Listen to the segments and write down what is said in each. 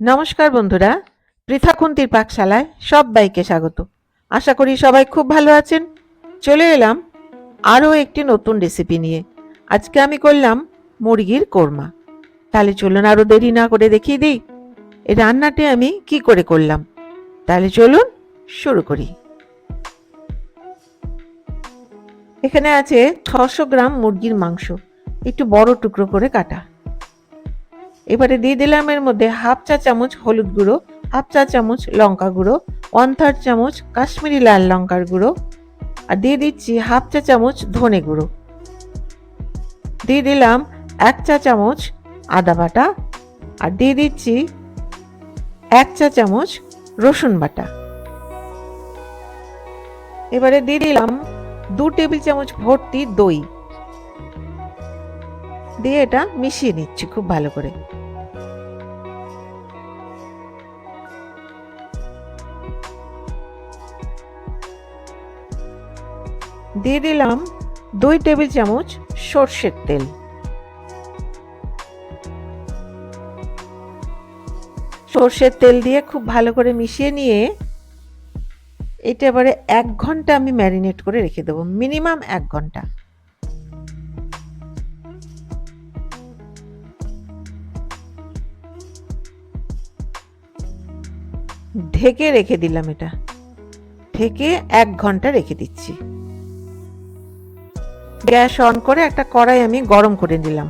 নমস্কার বন্ধুরা, পৃথা খুন্তির পাকশালায় সবাইকে স্বাগত। আশা করি সবাই খুব ভালো আছেন। চলে এলাম আরও একটি নতুন রেসিপি নিয়ে। আজকে আমি করলাম মুরগির কোরমা। তাহলে চলুন আরও দেরি না করে দেখিয়ে দিই, এই রান্নাটি আমি কি করে করলাম। তাহলে চলুন শুরু করি। এখানে আছে ছশো গ্রাম মুরগির মাংস, একটু বড় টুকরো করে কাটা। এবারে দিয়ে দিলাম এর মধ্যে হাফ চা চামচ হলুদ গুঁড়ো, হাফ চা চামচ লঙ্কা গুঁড়ো ওয়ান থার্ড চামচ কাশ্মীরি লাল লঙ্কার গুঁড়ো, আর দিয়ে দিচ্ছি হাফ চা চামচ ধনে গুঁড়ো। দিয়ে দিলাম এক চা চামচ আদা বাটা, আর দিয়ে দিচ্ছি এক চা চামচ রসুন বাটা। এবারে দিয়ে দিলাম দু টেবিল চামচ ভর্তি দই। দিয়ে এটা মিশিয়ে নিচ্ছি খুব ভালো করে। দিয়ে দিলাম দুই টেবিল চামচ সর্ষের তেল। সর্ষের তেল দিয়ে খুব ভালো করে মিশিয়ে নিয়ে এটা এবারে এক ঘণ্টা আমি ম্যারিনেট করে রেখে দেবো, মিনিমাম এক ঘণ্টা। ঢেকে রেখে দিলাম এটা। ঢেকে এক ঘণ্টা রেখে দিচ্ছি। গ্যাস অন করে একটা কড়াই আমি গরম করে দিলাম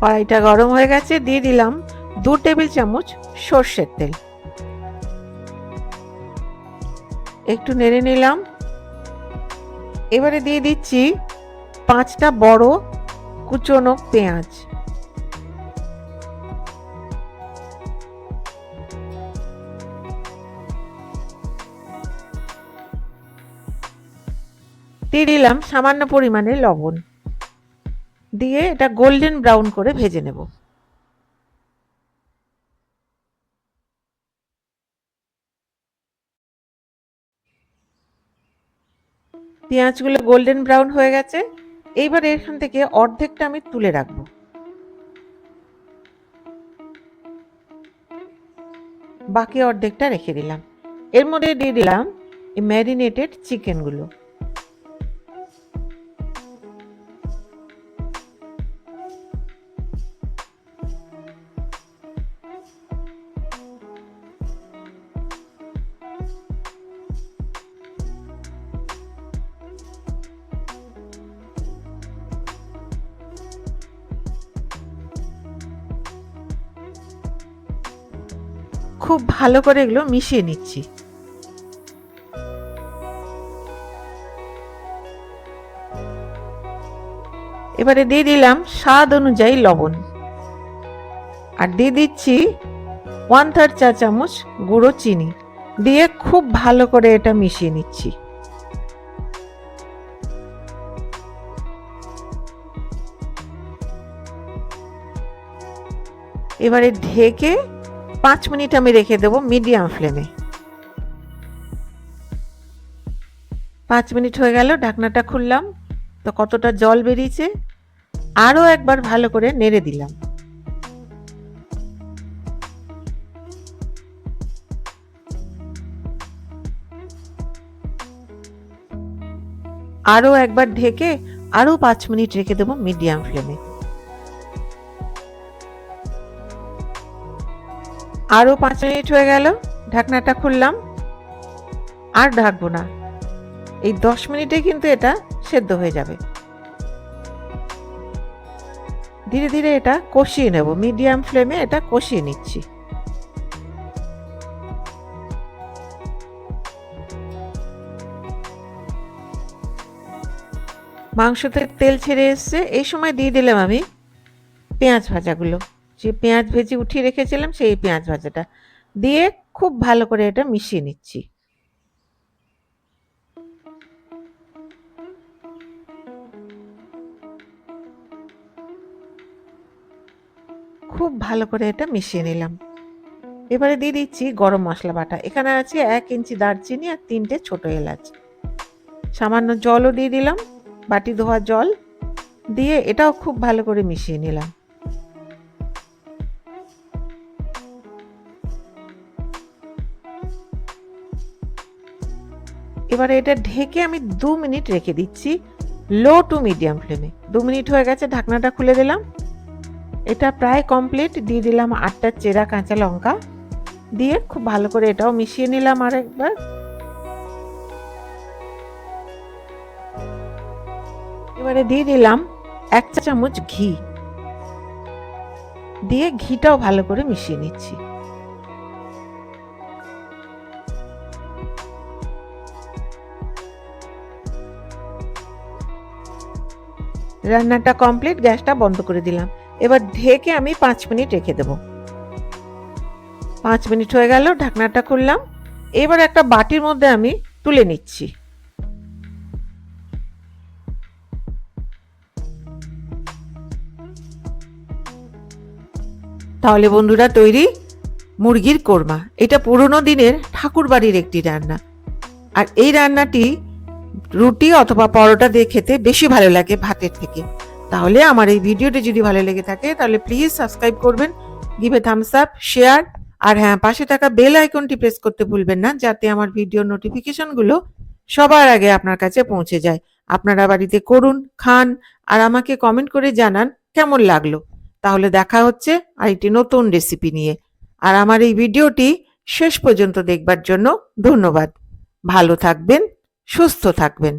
কড়াইটা গরম হয়ে গেছে, দিয়ে দিলাম দু টেবিল চামচ সর্ষের তেল। একটু নেড়ে নিলাম। এবারে দিয়ে দিচ্ছি পাঁচটা বড় কুচনো পেঁয়াজ। দিয়ে দিলাম সামান্য পরিমাণে লবণ। দিয়ে এটা গোল্ডেন ব্রাউন করে ভেজে নেব। পেঁয়াজগুলো গোল্ডেন ব্রাউন হয়ে গেছে। এইবার এখান থেকে অর্ধেকটা আমি তুলে রাখব। বাকি অর্ধেকটা রেখে দিলাম। এর মধ্যে দিয়ে দিলাম এই ম্যারিনেটেড চিকেনগুলো খুব ভালো করে এগুলো মিশিয়ে নিচ্ছি। এবারে দিয়ে দিলাম স্বাদ অনুযায়ী লবণ। আর দিয়ে দিচ্ছি ওয়ান থার্ড চা চামচ গুঁড়ো চিনি। দিয়ে খুব ভালো করে এটা মিশিয়ে নিচ্ছি। এবারে ঢেকে পাঁচ মিনিট আমি রেখে দেবো মিডিয়াম ফ্লেমে। পাঁচ মিনিট হয়ে গেল, ঢাকনাটা খুললাম, তো কতটা জল বেরিয়েছে আরও একবার ভালো করে নেড়ে দিলাম। আরও একবার ঢেকে আরও পাঁচ মিনিট রেখে দেবো মিডিয়াম ফ্লেমে। আরও পাঁচ মিনিট হয়ে গেল, ঢাকনাটা খুললাম। আর ঢাকবো না। এই দশ মিনিটে কিন্তু এটা সেদ্ধ হয়ে যাবে। ধীরে ধীরে এটা কষিয়ে নেব। মিডিয়াম ফ্লেমে এটা কষিয়ে নিচ্ছি। মাংসতে তেল ছেড়ে এসছে। এই সময় দিয়ে দিলাম আমি পেঁয়াজ ভাজাগুলো। যে পেঁয়াজ ভেজে উঠিয়ে রেখেছিলাম, সেই পেঁয়াজ ভাজাটা। দিয়ে খুব ভালো করে এটা মিশিয়ে নিচ্ছি। খুব ভালো করে এটা মিশিয়ে নিলাম। এবারে দিয়ে দিচ্ছি গরম মশলা বাটা। এখানে আছে এক ইঞ্চি দারচিনি আর তিনটে ছোট এলাচ। সামান্য জলও দিয়ে দিলাম, বাটি ধোয়া জল। দিয়ে এটাও খুব ভালো করে মিশিয়ে নিলাম। এবারে এটা ঢেকে আমি দু মিনিট রেখে দিচ্ছি লো টু মিডিয়াম ফ্লেমে দু মিনিট হয়ে গেছে, ঢাকনাটা খুলে দিলাম। এটা প্রায় কমপ্লিট দিয়ে দিলাম আটটা চেরা কাঁচা লঙ্কা। দিয়ে খুব ভালো করে এটাও মিশিয়ে নিলাম আর একবার এবারে দিয়ে দিলাম এক চা চামচ ঘি। দিয়ে ঘিটাও ভালো করে মিশিয়ে নিচ্ছি। রান্নাটা কমপ্লিট গ্যাসটা বন্ধ করে দিলাম। এবার ঢেকে আমি পাঁচ মিনিট রেখে দেব। পাঁচ মিনিট হয়ে গেল, ঢাকনাটা খুললাম। এবার একটা বাটির মধ্যে আমি তুলে নিচ্ছি। তাহলে বন্ধুরা, তৈরি মুরগির কোরমা। এটা পুরনো দিনের ঠাকুর বাড়ির একটি রান্না। আর এই রান্নাটি রুটি অথবা পরোটা দিয়ে খেতে বেশি ভালো লাগে ভাতের থেকে। তাহলে আমার এই ভিডিওটি যদি ভালো লেগে থাকে, তাহলে প্লিজ সাবস্ক্রাইব করবেন গিভে থামস আপ শেয়ার আর হ্যাঁ পাশে থাকা বেল আইকনটি প্রেস করতে ভুলবেন না, যাতে আমার ভিডিও নোটিফিকেশনগুলো সবার আগে আপনার কাছে পৌঁছে যায়। আপনারা বাড়িতে করুন, খান, আর আমাকে কমেন্ট করে জানান কেমন লাগল। তাহলে দেখা হচ্ছে আর একটি নতুন রেসিপি নিয়ে। আর আমার এই ভিডিওটি শেষ পর্যন্ত দেখবার জন্য ধন্যবাদ। ভালো থাকবেন সুস্থ থাকবেন।